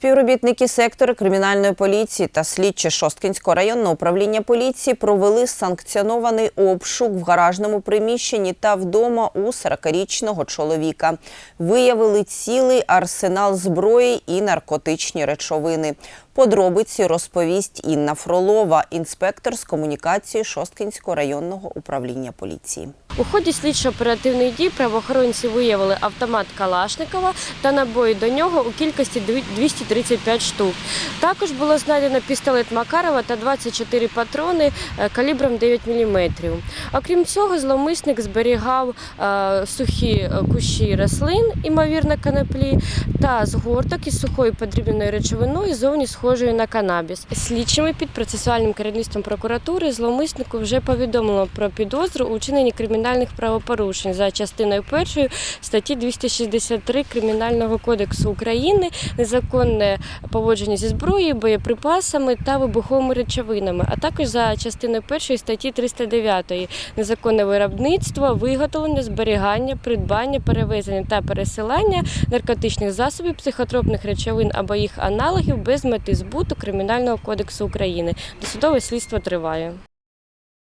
Співробітники сектору кримінальної поліції та слідчі Шосткинського районного управління поліції провели санкціонований обшук в гаражному приміщенні та вдома у 40-річного чоловіка. Виявили цілий арсенал зброї і наркотичні речовини. Подробиці розповість Інна Фролова, інспектор з комунікації Шосткинського районного управління поліції. У ході слідчо-оперативної дії правоохоронці виявили автомат Калашникова та набої до нього у кількості 235 штук. Також було знайдено пістолет Макарова та 24 патрони е, калібром 9 мм. Окрім цього, зловмисник зберігав е, сухі е, кущі рослин, імовірно канаплі, та згорток із сухою подрібненою речовиною, зовні схожою на канабіс. Слідчими під процесуальним керівництвом прокуратури зловмиснику вже повідомлено про підозру у вчиненні кримінальних правопорушень за частиною першої статті 263 Кримінального кодексу України незаконне поводження зі зброєю, боєприпасами та вибуховими речовинами, а також за частиною першої статті 309 незаконне виробництво, виготовлення, зберігання, придбання, перевезення та пересилання наркотичних засобів, психотропних речовин або їх аналогів без мети збуту Кримінального кодексу України. Досудове слідство триває.